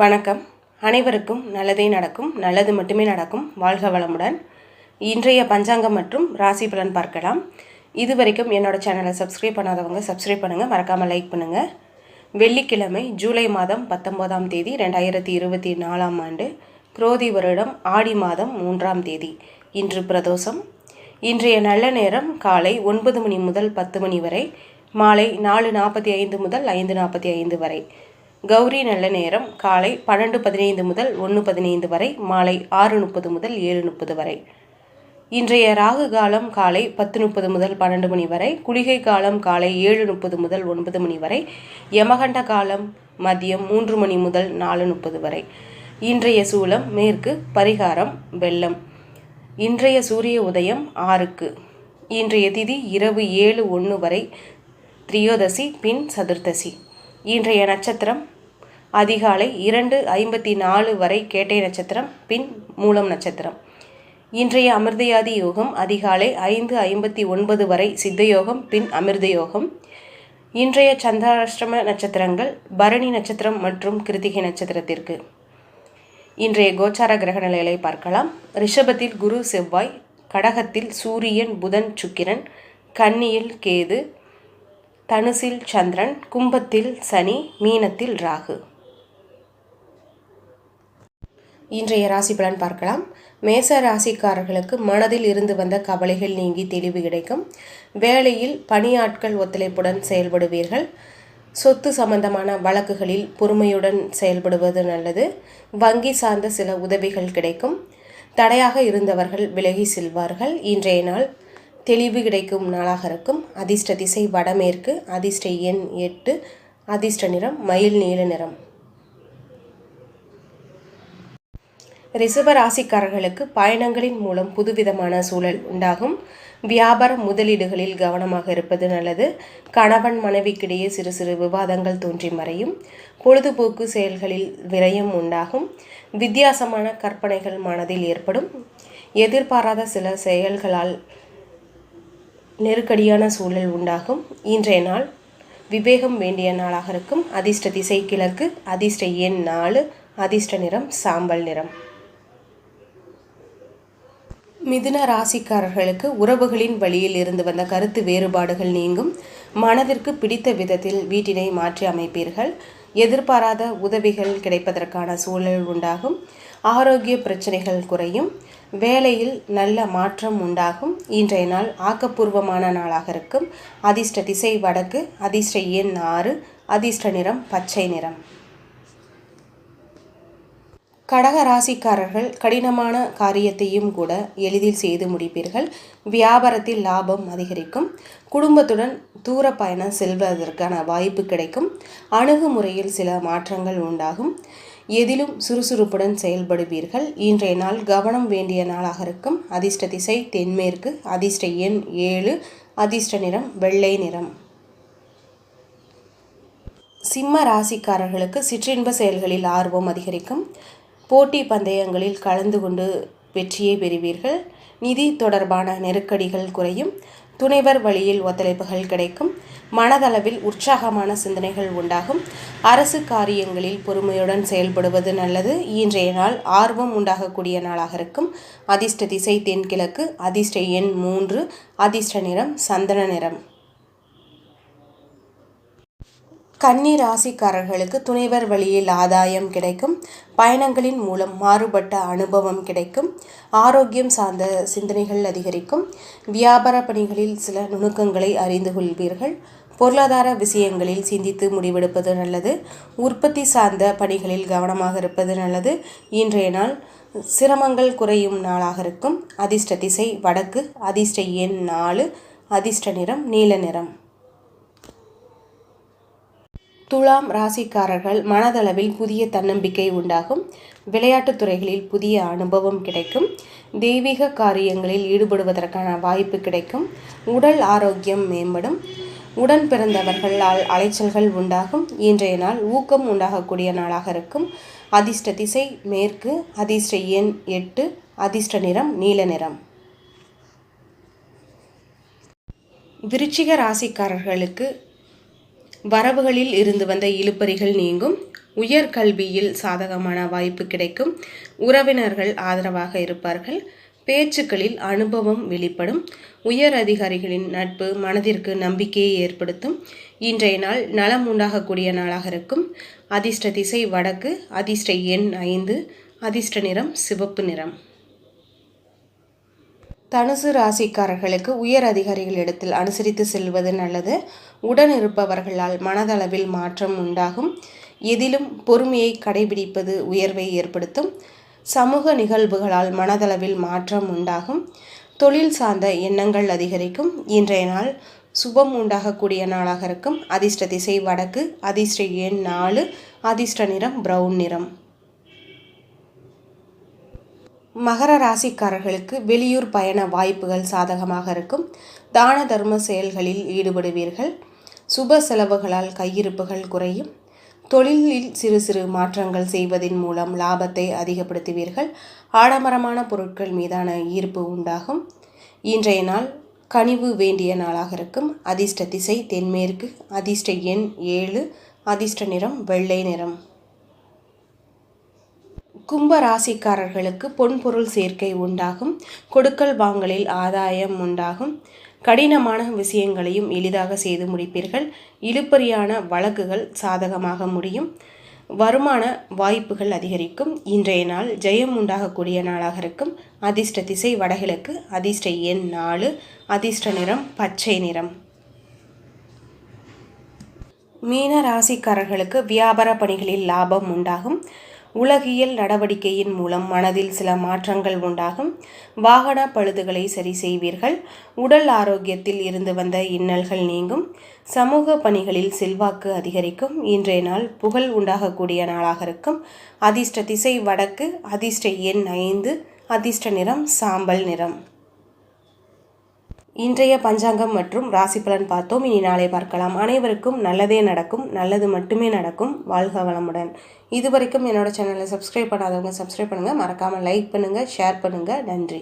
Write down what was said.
வணக்கம். அனைவருக்கும் நல்லதே நடக்கும் நல்லது மட்டுமே நடக்கும். வாழ்க வளமுடன். இன்றைய பஞ்சாங்கம் மற்றும் ராசி பலன் பார்க்கலாம். இது வரைக்கும் என்னோட சேனலை சப்ஸ்கிரைப் பண்ணாதவங்க சப்ஸ்கிரைப் பண்ணுங்கள் மறக்காமல் லைக் பண்ணுங்கள் வெள்ளிக்கிழமை ஜூலை மாதம் பத்தொம்போதாம் தேதி ரெண்டாயிரத்தி இருபத்தி நாலாம் ஆண்டு குரோதி வருடம் ஆடி மாதம் மூன்றாம் தேதி. இன்று பிரதோஷம். இன்றைய நல்ல நேரம் காலை ஒன்பது மணி முதல் பத்து மணி வரை மாலை நாலு நாற்பத்தி ஐந்து முதல் ஐந்து நாற்பத்தி ஐந்து வரை. கௌரி நல்ல நேரம். காலை பன்னெண்டு பதினைந்து முதல் ஒன்று பதினைந்து வரை மாலை ஆறு முப்பது முதல் ஏழு முப்பது வரை. இன்றைய ராகு காலம் காலை பத்து முப்பது முதல் பன்னெண்டு மணி வரை குளிகை காலம் காலை ஏழு முப்பது முதல் ஒன்பது மணி வரை யமகண்ட காலம் மதியம் மூன்று மணி முதல் நாலு முப்பது வரை. இன்றைய சூலம் மேற்கு பரிகாரம் வெள்ளம். இன்றைய சூரிய உதயம் ஆறுக்கு. இன்றைய திதி இரவு ஏழு ஒன்று வரை திரியோதசி பின் சதுர்த்தசி. இன்றைய நட்சத்திரம் அதிகாலை இரண்டு ஐம்பத்தி நாலு வரை கேட்டை நட்சத்திரம் பின் மூலம் நட்சத்திரம். இன்றைய அமிர்தயாதி யோகம் அதிகாலை ஐந்து ஐம்பத்தி ஒன்பது வரை சித்த யோகம் பின் அமிர்த யோகம். இன்றைய சந்திராஷ்டம நட்சத்திரங்கள் பரணி நட்சத்திரம் மற்றும் கிருத்திகை நட்சத்திரத்திற்கு. இன்றைய கோச்சார கிரக நிலைகளை பார்க்கலாம். ரிஷபத்தில் குரு செவ்வாய் கடகத்தில் சூரியன் புதன் சுக்கிரன் கன்னியில் கேது தனுசில் சந்திரன் கும்பத்தில் சனி மீனத்தில் ராகு. இன்றைய ராசி பலன் பார்க்கலாம். மேச ராசிக்காரர்களுக்கு மனதில் இருந்து வந்த கவலைகள் நீங்கி தெளிவு கிடைக்கும். வேலையில் பணியாட்கள் ஒத்துழைப்புடன் செயல்படுவீர்கள். சொத்து சம்பந்தமான வழக்குகளில் பொறுமையுடன் செயல்படுவது நல்லது. வங்கி சார்ந்த சில உதவிகள் கிடைக்கும். தடையாக இருந்தவர்கள் விலகி செல்வார்கள். இன்றைய நாள் தெளிவு கிடைக்கும் நாளாக இருக்கும். அதிர்ஷ்ட திசை வடமேற்கு அதிர்ஷ்ட எண் எட்டு அதிர்ஷ்ட நிறம் மயில் நீல நிறம். ரிஷப ராசிக்காரர்களுக்கு பயணங்களின் மூலம் புதுவிதமான சூழல் உண்டாகும். வியாபார முதலீடுகளில் கவனமாக இருப்பது நல்லது. கணவன் மனைவிக்கிடையே சிறு சிறு விவாதங்கள் தோன்றி மறையும். பொழுதுபோக்கு செயல்களில் விரயம் உண்டாகும். வித்தியாசமான கற்பனைகள் மனதில் ஏற்படும். எதிர்பாராத சில செயல்களால் நெருக்கடியான சூழல் உண்டாகும். இன்றைய நாள் விவேகம் வேண்டிய நாளாக இருக்கும். அதிர்ஷ்ட திசை கிழக்கு அதிர்ஷ்ட எண் நாலு அதிர்ஷ்ட நிறம் சாம்பல் நிறம். மிதுன ராசிக்காரர்களுக்கு உறவுகளின் வழியில் இருந்து வந்த கருத்து வேறுபாடுகள் நீங்கும். மனதிற்கு பிடித்த விதத்தில் வீட்டினை மாற்றி அமைப்பீர்கள். எதிர்பாராத உதவிகள் கிடைப்பதற்கான சூழல் உண்டாகும். ஆரோக்கிய பிரச்சனைகள் குறையும். வேலையில் நல்ல மாற்றம் உண்டாகும். இன்றைய நாள் ஆக்கப்பூர்வமான நாளாக இருக்கும். அதிர்ஷ்ட திசை வடக்கு அதிர்ஷ்ட எண் ஆறு அதிர்ஷ்ட நிறம் பச்சை நிறம். கடக ராசிக்காரர்கள் கடினமான காரியத்தையும் கூட எளிதில் செய்து முடிப்பீர்கள். வியாபாரத்தில் லாபம் அதிகரிக்கும். குடும்பத்துடன் தூர பயணம் செல்வதற்கான வாய்ப்பு கிடைக்கும். அணுகுமுறையில் சில மாற்றங்கள் உண்டாகும். எதிலும் சுறுசுறுப்புடன் செயல்படுவீர்கள். இன்றைய நாள் கவனம் வேண்டிய நாளாக இருக்கும். அதிர்ஷ்ட திசை தென்மேற்கு. அதிர்ஷ்ட எண் ஏழு. அதிர்ஷ்ட நிறம் வெள்ளை நிறம். சிம்ம ராசிக்காரர்களுக்கு சிற்றின்ப செயல்களில் ஆர்வம் அதிகரிக்கும். போட்டி பந்தயங்களில் கலந்து கொண்டு வெற்றியை பெறுவீர்கள். நிதி தொடர்பான நெருக்கடிகள் குறையும். துணைவர் வழியில் ஒத்துழைப்புகள் கிடைக்கும். மனதளவில் உற்சாகமான சிந்தனைகள் உண்டாகும். அரசு காரியங்களில் பொறுமையுடன் செயல்படுவது நல்லது. இன்றைய நாள் ஆர்வம் உண்டாகக்கூடிய நாளாக இருக்கும். அதிர்ஷ்ட திசை தென்கிழக்கு அதிர்ஷ்ட எண் மூன்று அதிர்ஷ்ட நிறம் சந்தன நிறம். கன்னி ராசிக்காரர்களுக்கு துணைவர் வழியில் ஆதாயம் கிடைக்கும். பயணங்களின் மூலம் மாறுபட்ட அனுபவம் கிடைக்கும். ஆரோக்கியம் சார்ந்த சிந்தனைகள் அதிகரிக்கும். வியாபார பணிகளில் சில நுணுக்கங்களை அறிந்து கொள்வீர்கள். பொருளாதார விஷயங்களில் சிந்தித்து முடிவெடுப்பது நல்லது. உற்பத்தி சார்ந்த பணிகளில் கவனமாக இருப்பது நல்லது. இன்றைய நாள் சிரமங்கள் குறையும் நாளாக இருக்கும். அதிர்ஷ்ட திசை வடக்கு அதிர்ஷ்ட எண் நாலு அதிர்ஷ்ட நிறம் நீல நிறம். துலாம் ராசிக்காரர்கள் மனதளவில் புதிய தன்னம்பிக்கை உண்டாகும். விளையாட்டுத் துறைகளில் புதிய அனுபவம் கிடைக்கும். தெய்வீக காரியங்களில் ஈடுபடுவதற்கான வாய்ப்பு கிடைக்கும். உடல் ஆரோக்கியம் மேம்படும். உடன் பிறந்தவர்களால் அலைச்சல்கள் உண்டாகும். இன்றைய நாள் ஊக்கம் உண்டாகக்கூடிய நாளாக இருக்கும். அதிர்ஷ்ட திசை மேற்கு அதிர்ஷ்ட எண் எட்டு அதிர்ஷ்ட நிறம் நீல நிறம். விருச்சிக ராசிக்காரர்களுக்கு வரவுகளில் இருந்து வந்த இழுப்பறிகள் நீங்கும். உயர்கல்வியில் சாதகமான வாய்ப்பு கிடைக்கும். உறவினர்கள் ஆதரவாக இருப்பார்கள். பேச்சுக்களில் அனுபவம் வெளிப்படும். உயர் அதிகாரிகளின் நட்பு மனதிற்கு நம்பிக்கையை ஏற்படுத்தும். இன்றைய நாள் நலம் உண்டாகக்கூடிய நாளாக இருக்கும். அதிர்ஷ்ட திசை வடக்கு அதிர்ஷ்ட எண் ஐந்து அதிர்ஷ்ட நிறம் சிவப்பு நிறம். தனுசு ராசிக்காரர்களுக்கு உயர் அதிகாரிகளிடத்தில் அனுசரித்து செல்வது நல்லது. உடன் இருப்பவர்களால் மனதளவில் மாற்றம் உண்டாகும். எதிலும் பொறுமையை கடைபிடிப்பது உயர்வை ஏற்படுத்தும். சமூக நிகழ்வுகளால் மனதளவில் மாற்றம் உண்டாகும். தொழில் சார்ந்த எண்ணங்கள் அதிகரிக்கும். இன்றைய நாள் சுபம் உண்டாகக்கூடிய நாளாக இருக்கும். அதிர்ஷ்ட திசை வடக்கு அதிர்ஷ்ட எண் நாலு அதிர்ஷ்ட நிறம் ப்ரௌன் நிறம். மகர ராசிக்காரர்களுக்கு வெளியூர் பயண வாய்ப்புகள் சாதகமாக இருக்கும். தான தர்ம செயல்களில் ஈடுபடுவீர்கள். சுப செலவுகளால் கையிருப்புகள் குறையும். தொழிலில் சிறு சிறு மாற்றங்கள் செய்வதன் மூலம் லாபத்தை அதிகப்படுத்துவீர்கள். ஆடம்பரமான பொருட்கள் மீதான ஈர்ப்பு உண்டாகும். இன்றைய நாள் கனிவு வேண்டிய நாளாக இருக்கும். அதிர்ஷ்ட திசை தென்மேற்கு அதிர்ஷ்ட எண் ஏழு அதிர்ஷ்ட நிறம் வெள்ளை நிறம். கும்ப ராசிக்காரர்களுக்கு பொன்பொருள் சேர்க்கை உண்டாகும் கொடுக்கல் வாங்கலில் ஆதாயம் உண்டாகும். கடினமான விஷயங்களையும் எளிதாக செய்து முடிப்பீர்கள். இழுப்பறியான வழக்குகள் சாதகமாக முடியும். வருமான வாய்ப்புகள் அதிகரிக்கும். இன்றைய நாள் ஜெயம் உண்டாகக்கூடிய நாளாக இருக்கும். அதிர்ஷ்ட திசை வடகிழக்கு அதிர்ஷ்ட எண் நாலு அதிர்ஷ்ட நிறம் பச்சை நிறம். மீன ராசிக்காரர்களுக்கு வியாபார பணிகளில் லாபம் உண்டாகும். உலகியல் நடவடிக்கையின் மூலம் மனதில் சில மாற்றங்கள் உண்டாகும். வாகன பழுதுகளை சரி செய்வீர்கள். உடல் ஆரோக்கியத்தில் இருந்து வந்த இன்னல்கள் நீங்கும். சமூக பணிகளில் செல்வாக்கு அதிகரிக்கும். இன்றைய நாள் புகழ் உண்டாகக்கூடிய நாளாக இருக்கும். அதிர்ஷ்ட திசை வடக்கு அதிர்ஷ்ட எண் ஐந்து அதிர்ஷ்ட நிறம் சாம்பல் நிறம். இன்றைய பஞ்சாங்கம் மற்றும் ராசி பலன் பார்த்தோம். இனி நாளை பார்க்கலாம். அனைவருக்கும் நல்லதே நடக்கும். நல்லது மட்டுமே நடக்கும். வாழ்க வளமுடன். இதுவரைக்கும் என்னோட சேனலை சப்ஸ்கிரைப் பண்ணாதவங்க சப்ஸ்கிரைப் பண்ணுங்கள் மறக்காமல் லைக் பண்ணுங்கள் ஷேர் பண்ணுங்கள் நன்றி.